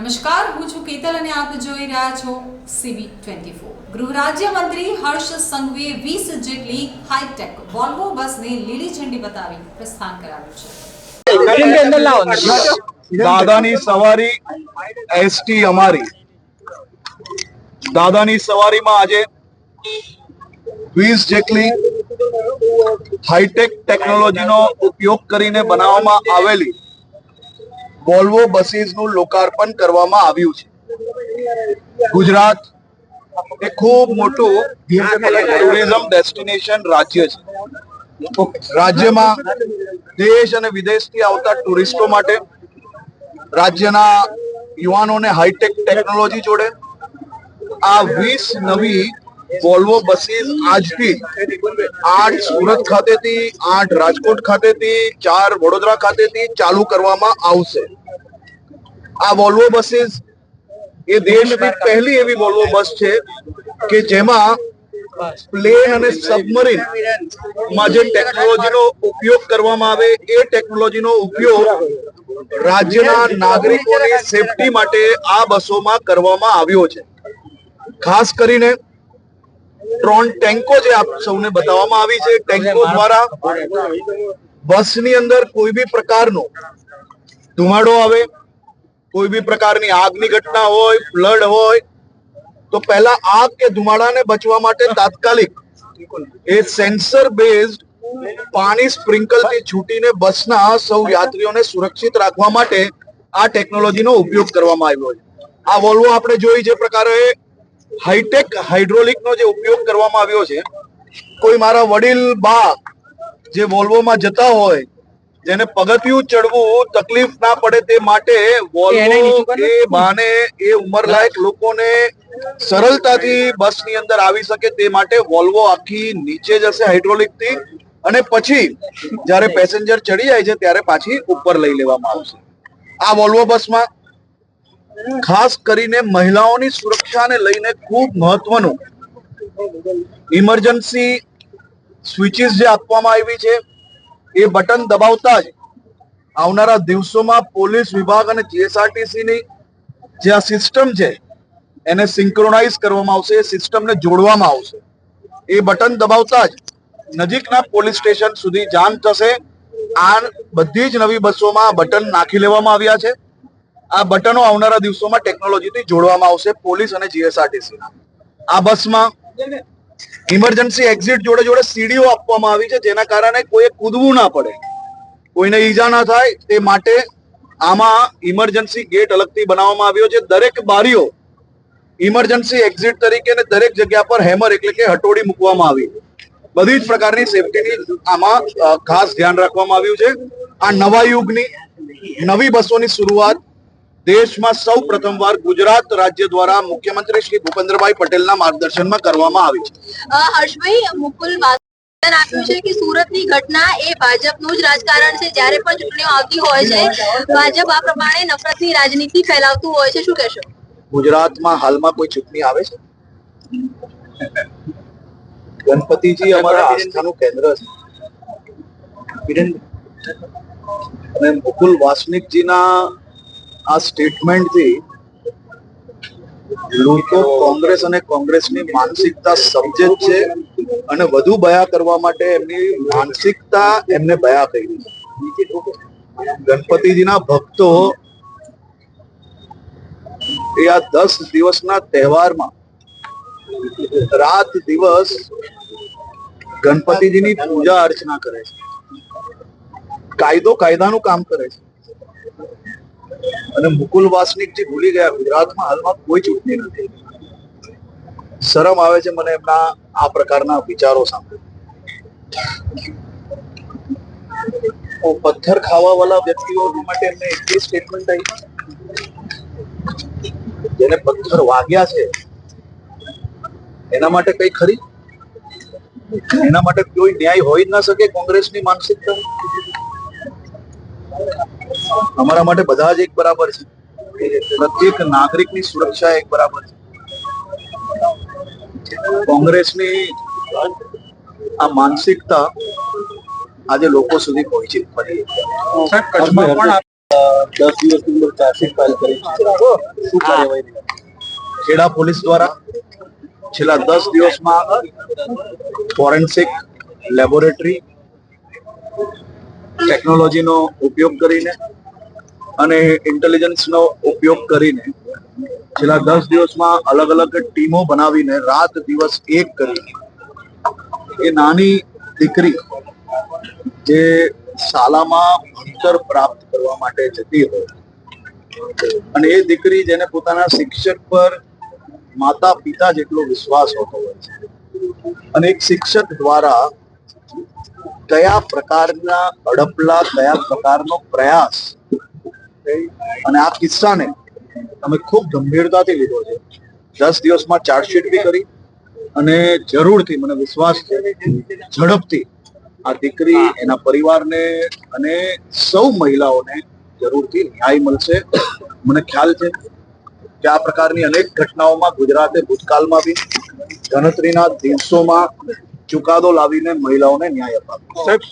નમસ્કાર હું છું કેતલ અને આપ જોઈ રહ્યા છો સીવી ટ્વેન્ટી ફોર ગૃહ રાજ્યમંત્રી હર્ષ સંઘવીએ વીસ જેટલી હાઈટેક વોલ્વો બસને લીલી ઝંડી બતાવી પ્રસ્થાન કરાવ્યું છે. દાદાની સવારી એસટી અમારી. દાદાની સવારીમાં આજે વીસ જેટલી હાઈટેક ટેકનોલોજીનો ઉપયોગ કરીને બનાવવામાં આવેલી વોલ્વો બસીસનું લોકાર્પણ કરવામાં આવ્યું છે. ગુજરાત એ ખૂબ મોટું ટુરિઝમ ડેસ્ટિનેશન રાજ્ય છે. રાજ્યમાં દેશ અને વિદેશથી આવતા ટુરિસ્ટો માટે રાજ્યના યુવાનોને હાઈટેક ટેકનોલોજી જોડે આ વીસ નવી વોલ્વો બસીસ આજથી આઠ સુરત ખાતેથી, આઠ રાજકોટ ખાતેથી, ચાર વડોદરા ખાતેથી ચાલુ કરવામાં આવશે. આ વોલ્વો બસીસ એ દેશની પહેલી એવી વોલ્વો બસ છે કે જેમાં પ્લેન અને સબમરીનમાં જે ટેકનોલોજીનો ઉપયોગ કરવામાં આવે, એ ટેકનોલોજીનો ઉપયોગ રાજ્યના નાગરિકોની સેફટી માટે આ બસોમાં કરવામાં આવ્યો છે. ખાસ કરીને ત્રણ ટેન્કો જે આપ સૌને બતાવવામાં આવી છે, ટેન્કો દ્વારા બસની અંદર કોઈ બી પ્રકારનો ધુમાડો આવે, કોઈ બી પ્રકારની આગની ઘટના હોય, ફ્લડ હોય, તો પહેલા આગ કે ધુમાડાને બચવા માટે તાત્કાલિક એ સેન્સર બેઝડ પાણી સ્પ્રિંકલથી છૂટીને બસના સૌ યાત્રીઓને સુરક્ષિત રાખવા માટે આ ટેકનોલોજીનો ઉપયોગ કરવામાં આવ્યો છે. આ વોલ્વો આપણે જોઈ જે પ્રકારે હાઈટેક હાઇડ્રોલિકનો જે ઉપયોગ કરવામાં આવ્યો છે કોઈ મારા વડીલ બા જે વોલ્વોમાં જતા હોય જેને પગથિયું ચડવું તકલીફ ના પડે તે માટે વોલ્વો એ બાને એ ઉંમરલાયક લોકોને સરળતાથી બસની અંદર આવી શકે તે માટે વોલ્વો આખી નીચે જશે હાઇડ્રોલિકથી અને પછી જ્યારે પેસેન્જર ચડી જાય છે ત્યારે પાછી ઉપર લઈ લેવામાં આવશે. આ વોલ્વો બસમાં ખાસ કરીને મહિલાઓની સુરક્ષાને લઈને ખૂબ મહત્વનું. ઇમરજન્સી સ્વિચીસ જે આપવામાં આવી છે, એ બટન દબાવતા જ આવનારા દિવસોમાં પોલીસ વિભાગ અને જીએસઆરટીસીની જે આ સિસ્ટમ છે, એને સિંક્રોનાઇઝ કરવામાં આવશે, એ સિસ્ટમને જોડવામાં આવશે. એ બટન દબાવતા જ નજીકના પોલીસ સ્ટેશન સુધી જાણ થશે. આ બધી જ નવી બસોમાં બટન નાખી લેવામાં આવ્યા છે. આ બટનો આવનારા દિવસોમાં ટેકનોલોજીથી જોડવામાં આવશે પોલીસ અને જીએસઆરટીસી આ બસમાં ઇમરજન્સી એક્ઝિટ જોડે જોડે સીડીઓ આપવામાં આવી છે, જેના કારણે કોઈએ કૂદવું ના પડે. કોઈને ઈજા ના થાય તે માટે આમાં ઇમરજન્સી ગેટ અલગથી બનાવવામાં આવ્યો છે. દરેક બારીઓ ઇમરજન્સી એક્ઝિટ તરીકે ને દરેક જગ્યા પર હેમર એટલે કે હટોડી મૂકવામાં આવી. બધી જ પ્રકારની સેફટીની આમાં ખાસ ધ્યાન રાખવામાં આવ્યું છે. આ નવા યુગની નવી બસોની શરૂઆત દેશમાં સૌ પ્રથમવાર ગુજરાત રાજ્ય દ્વારા મુખ્યમંત્રી શ્રી ભૂપેન્દ્રભાઈ પટેલના માર્ગદર્શનમાં કરવામાં આવી છે. હર્ષભાઈ મુકુલ વાસન આપ્યું છે કે સુરતની ઘટના એ ભાજપનું જ રાજકારણ છે. જ્યારે પણ ચૂંટણીઓ આવતી હોય છે ભાજપ આ પ્રમાણે નફરતની રાજનીતિ ફેલાવતું હોય છે. શું કહેશો? ગુજરાતમાં હાલમાં કોઈ ચૂંટણી આવે છે? ગણપતિજી અમારા આસ્થાનું કેન્દ્ર છે. અને મુકુલ વાસનિકજીના આ સ્ટેટમેન્ટથી લોકો કોંગ્રેસ અને કોંગ્રેસની માનસિકતા સમજે જ છે અને વધુ બયા કરવા માટે એમની માનસિકતા એમને બયા કરી ગણપતિજીના ભક્તો એ આ દસ દિવસના તહેવારમાં રાત દિવસ ગણપતિજીની પૂજા અર્ચના કરે છે. કાયદો કાયદાનું કામ કરે છે. અને મુકુલ વાસનિકજી ભૂલી ગયા, ગુજરાતમાં હાલમાં કોઈ ચૂંટણી નથી. શરમ આવે છે મને એમના આ પ્રકારના વિચારો સાંભળે પથ્થર ખાવા વાળા વ્યક્તિઓ માટે એમને એટલી સ્ટેટમેન્ટ આવી જેને પથ્થર વાગ્યા છે, એના માટે કઈ ખરી? એના માટે કોઈ ન્યાય હોઈ જ ના શકે કોંગ્રેસની માનસિકતા. અમારા માટે બધા જ એક બરાબર છે. પ્રત્યેક નાગરિકની સુરક્ષા એક બરાબર છે. કોંગ્રેસની આ માનસિકતા આજે લોકો સુધી પહોંચી નથી કચ્છમાં પણ દસ દિવસની અંદર ચાર્જશીટ ફાઇલ કરી શું કાર્યવાહી ખેડા પોલીસ દ્વારા છેલ્લા દસ દિવસમાં ફોરેન્સિક લેબોરેટરી ટેકનોલોજીનો ઉપયોગ કરીને અને ઇન્ટેલિજન્સનો ઉપયોગ કરીને છેલ્લા દસ દિવસમાં અલગ અલગ ટીમો બનાવીને રાત દિવસ એક કરી. એ નાની દીકરી જે શાળામાં ભણતર પ્રાપ્ત કરવા માટે જતી હોય અને એ દીકરી જેને પોતાના શિક્ષક પર માતા પિતા જેટલો વિશ્વાસ હોતો હોય છે. અને એક શિક્ષક દ્વારા કયા પ્રકારના અડપલા, કયા પ્રકારનો પ્રયાસ? અને આ કિસ્સાને અમે ખૂબ ગંભીરતાથી લીધો છે. દસ દિવસમાં ચાર્જશીટ બી કરી અને જરૂરથી મને વિશ્વાસ છે, ઝડપથી આ દીકરી, એના પરિવારને અને સૌ મહિલાઓને જરૂરથી ન્યાય મળશે. મને ખ્યાલ છે કે આ પ્રકારની અનેક ઘટનાઓમાં ગુજરાતે ભૂતકાળમાં બી ગણતરીના દિવસોમાં ચુકાદો લાવીને મહિલાઓને ન્યાય અપાવ્યો. સાહેબ